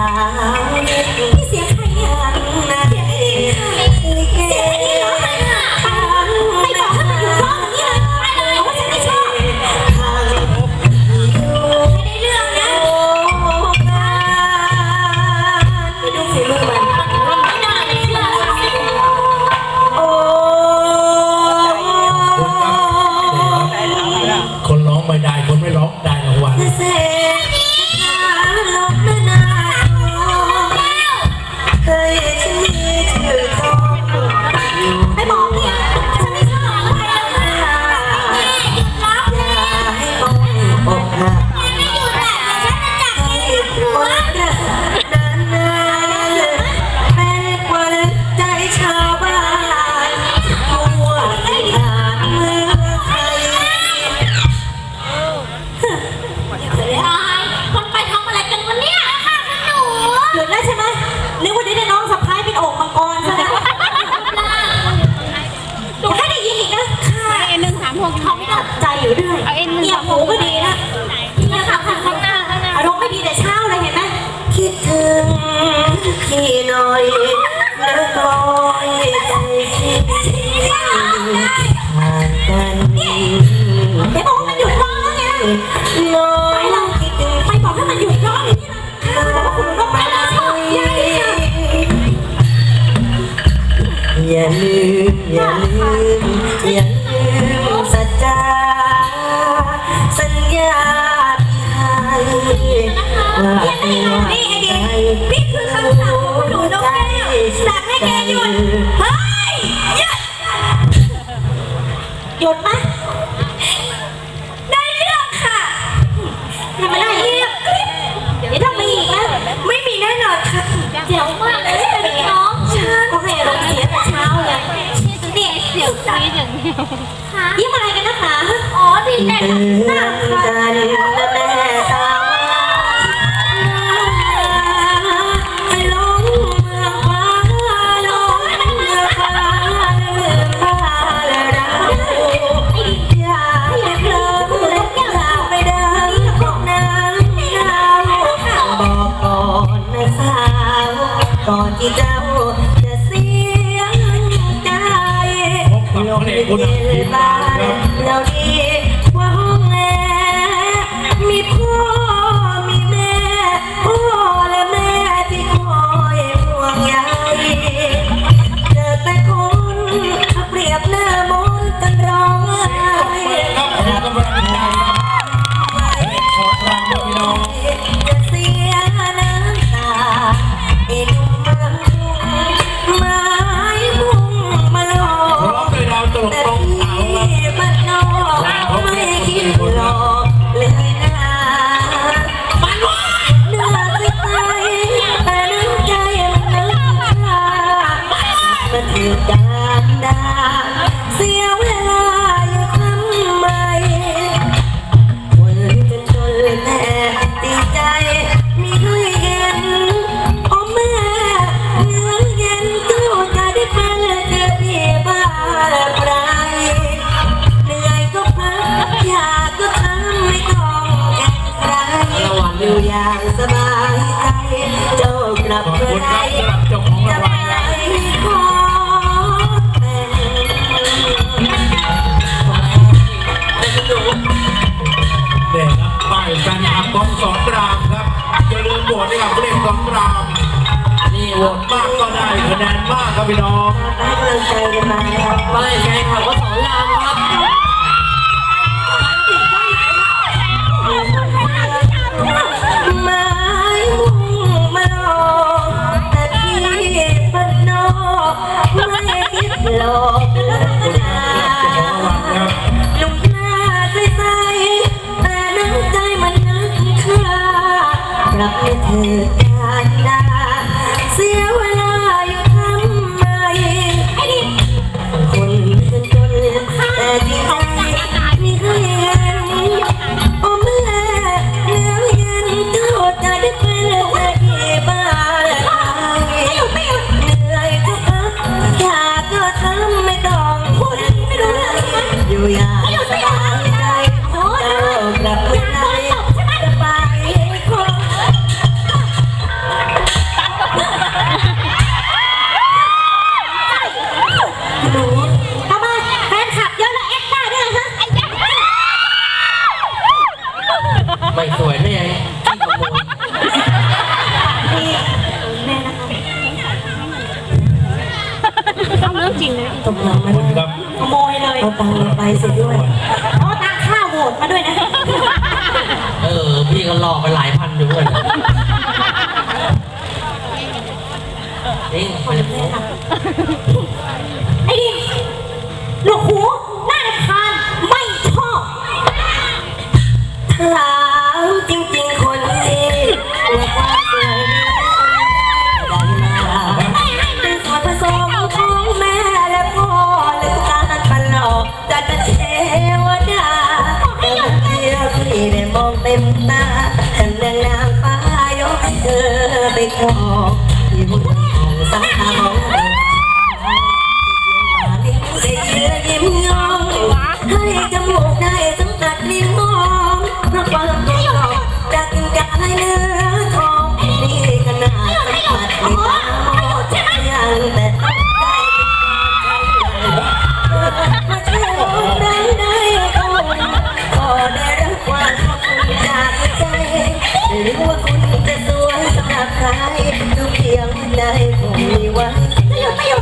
า พี่หน่อยนะคอยใจคิดห่างกันเดี๋ยวบอกให้มันหยุดร้องแล้วไงน้อยคิดถึไปบอกให้มันหยุดร้องอย่าวยอย่าลืมอย่าลืมอย่าลืมสัจจาสัญญาที่ให้ว่าไม่ว่า แกหยุด เฮ้ย หยุด หยุดไหมได้เรื่องค่ะทำไมได้เรื่องเดี๋ไม่มีนะไม่มีแน่นอนค่ะเดี๋ยวมาเช้าเช้าเชี่ยเสียเสียอย่างเงี้ยยิ้มอะไรกันนะคะ อ๋อดีแต่หน้าค่ะ ก่อนที่เจ้าจะเสียใจลงเย็นบ้านเราดี ดานดาเสียเลอย่ทำไมวนจนจนแทบตีใจมีใเห็นโอแม่มือเย็นเจ้าจเป็นเจอพี่บ้าใครเหนื่อยก็พักยากก็ทำไม่ต้งแอบใครอยู่อย่าสบายใจเจ้ากลับเมื่อไร รามครับอย่าลืมโหวตให้กับผู้เล่นสองราม นี่โหวตมากก็ได้คะแนนมากครับพี่น้อง ให้กำลังขันมว่าสอง อย่งเจ้กจทำไมแฟนคลับเยอะแล้แอคได้เหรอคะไม่สวยได้ยังนะต้องเรื่องจริงนะตกลงมันขโมย ไปเสียด้วยเอาตังค่าโหวตมาด้วยนะเออ พี่ก็หลอกไปหลายพันอยู่เหมือนกันจริงไอ้ดิมหนวกหู องที่บุญของสาวของเราได้ยินยิ้มงอให้จมูกได้สัมผัสลิ้นมองเพราะความกลมกล่อมจากกินกายเนื้อ ang hanay umiwan Tayo, tayo!